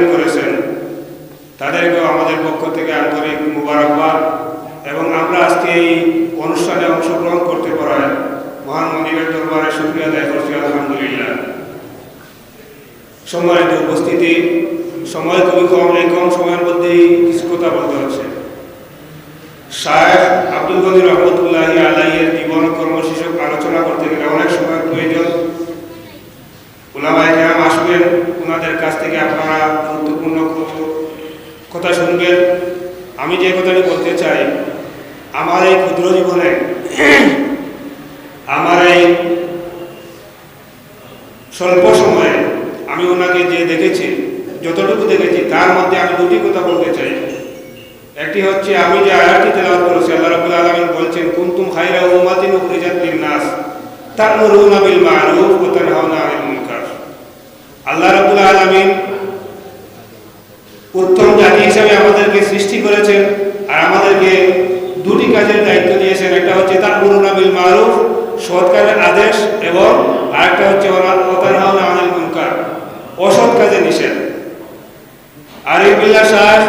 আয়োজন করেছেন। তাদেরকেও আমাদের পক্ষ থেকে আন্তরিক মুবারকবাদ এবং আমরা আজকে এই অনুষ্ঠানে অংশগ্রহণ করতে পারায় মহান মন্দিরের দরবারে শুক্রিয়া আদায় করছি, আলহামদুলিল্লাহ। সম্মানিত উপস্থিতি, সময় খুবই কম, এই কম সময়ের মধ্যেই কিছু কথা বলতে হচ্ছে। শায়েখ আব্দুল গনি রহমতুল্লাহি আলাইয়ের জীবন ও কর্মশীর্ষক আলোচনা করতে গেলে অনেক সময় প্রয়োজন ওলামায় কেরাম আসবেন ওনাদের কাছ থেকে আপনারা গুরুত্বপূর্ণ কথা শুনবেন। আমি যে কথাটি বলতে চাই, আমার এই ক্ষুদ্র জীবনে, আমার এই স্বল্প সময়ে আমি ওনাকে যে দেখেছি, যতটুকু দেখেছি, তার মধ্যে আমি দুটি কথা বলতে চাই। একটি হচ্ছে, আমি যে আয়াতটি তেলাওয়াত করেছি, আল্লাহ রাব্বুল আলামিন বলছেন, কুনতুম খায়রা উম্মাতিন উখরিজাত লিন-নাস তা'মুরুনা বিল মা'রুফ ওয়া তানহাউনা আনিল মুনকার আল্লাহ রাব্বুল আলামিন উত্তম জাতি হিসেবে আমাদেরকে সৃষ্টি করেছেন আর আমাদেরকে দুটি কাজের দায়িত্ব দিয়েছেন। একটা হচ্ছে তা'মুরুনা বিল মা'রুফ সরকারের আদেশ এবং আরেকটা হচ্ছে আনিল মুনকার, অসৎ কাজে নিষেধ। আরিফ বিল্লাহ সাহেব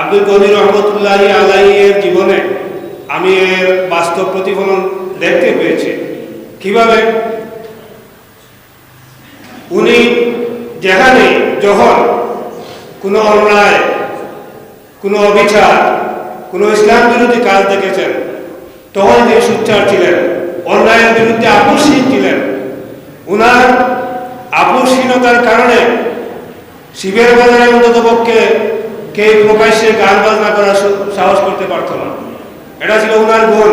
আব্দুল গনি রহমতুল্লাহ আলাই এর জীবনে আমি এর বাস্তব প্রতিফলন দেখতে পেয়েছি। কীভাবে? উনি যেখানে যখন কোনো অন্যায়, কোনো অবিচার, কোনো ইসলাম বিরোধী কাজ দেখেছেন। তখন তিনি সুচ্চার ছিলেন, অন্যায়ের বিরুদ্ধে আপোষহীন ছিলেন। উনার আপোষহীনতার কারণে শিবের বাজারে অন্তত পক্ষে কে প্রকাশ্যে গান বাজনা করার সাহস করতে পারত না। এটা ছিল ওনার গুণ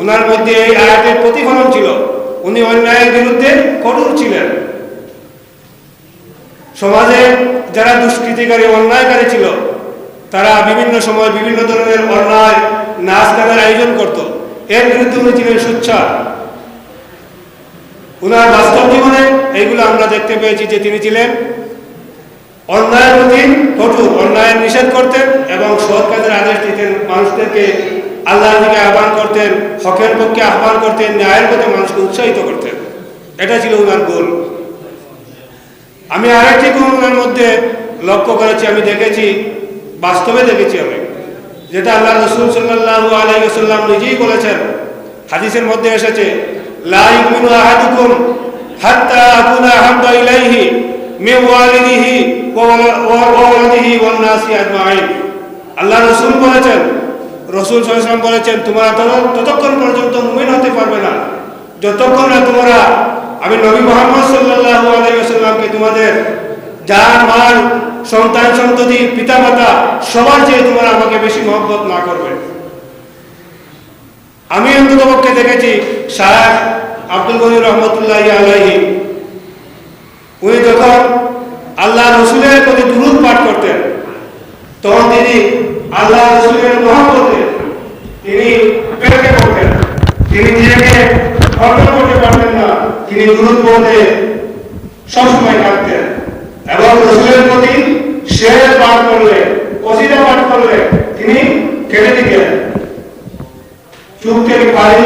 ওনার মধ্যে এই আয়াতের প্রতিফলন ছিল। উনি অন্যায়ের বিরুদ্ধে কঠোর ছিলেন। সমাজে যারা দুষ্কৃতিকারী, অন্যায়কারী ছিল, তারা বিভিন্ন সময় বিভিন্ন ধরনের অন্যায়, নাচ গানের আয়োজন করত। এর বিরুদ্ধে উনি ছিলেন সুচ্ছার ওনার বাস্তব জীবনে এইগুলো আমরা দেখতে পেয়েছি যে তিনি ছিলেন অন্যায়ের প্রতি কঠোর, অন্যায়ের নিষেধ করতেন এবং সৎ কাজের আদেশ দিতেন মানুষদেরকে, আল্লাহর দিকে আহ্বান করতেন, হকের পক্ষে আহ্বান করতেন, ন্যায়ের পথে মানুষকে উৎসাহিত করতেন। এটা ছিল ওনার গুণ আমি আরেকটি গুণ ওনার মধ্যে লক্ষ্য করেছি, আমি দেখেছি, বাস্তবে দেখেছি আমি, যেটা আল্লাহ রসুল সাল্লাহ আলাইসাল্লাম নিজেই বলেছেন, হাদিসের মধ্যে এসেছে, লা ইউমিনু আহাদুকুম হাত্তা আকুনা হাব্বা ইলাইহি মিন ওয়ালিদিহি ওয়া ওয়ালাদিহি ওয়ান নাসি আজমাইন। আল্লাহ রসুল বলেছেন, রসুল সাল্লাম বলেছেন, তোমরা ততক্ষণ পর্যন্ত মুমিন হতে পারবে না। যতক্ষণ না তোমরা, আমি নবী মোহাম্মদ সাল্লাল্লাহু আলাইহি ওয়াসাল্লামকে তোমাদের যার মাল সন্তান, সন্ততি পিতা মাতা সবার চেয়ে তোমরা আমাকে বেশি মহব্বত না করবে। আমি অন্তত পক্ষে দেখেছি শাহ আব্দুল গনি রহমতুল্লাহ আলাইহি, উনি যখন আল্লাহ রসুলের প্রতি দুরুদ পাঠ করতেন, তখন তিনি আল্লাহ রসুলের মহাপতে তিনি পেটে পড়তেন। তিনি নিজেকে কন্ট্রোল করতে পারতেন না, তিনি দুরুদ পড়তে সবসময় কাঁদতেন এবং রসুলের প্রতি পাঠ করলে পাঠ করলে তিনি কেটে দিতেন।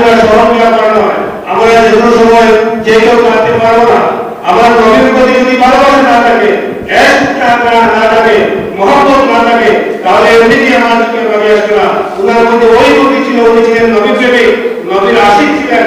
দেওয়া স্মরণ করা নয়। আমরা যে কোনো সময় যে কেউ কাঁদতে পারব না। আমার নবীর প্রতি যদি ভালোবাসা না থাকে না থাকে, মহব্বত না থাকে, তাহলে এমনিতেই আমার দিকে আসবে না। ওনার মধ্যে ওই নবী ছিল, উনি ছিলেন নবী প্রেমিক নবীর আশিক ছিলেন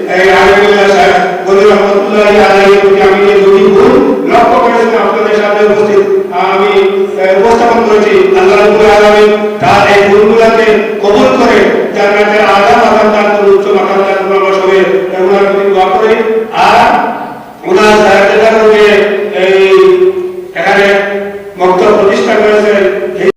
এই আলিমুল্লাহ সাহেব বলি রহমতুল্লাহ আলাইহির প্রতি আমি যে দুটি গুণ লক্ষ্য করেছি আপনাদের সামনে উপস্থিত। আমি উপস্থাপন করেছি আল্লাহ রাব্বুল আলামিন তার এই গুণগুলোকে কবুল করে জান্নাতে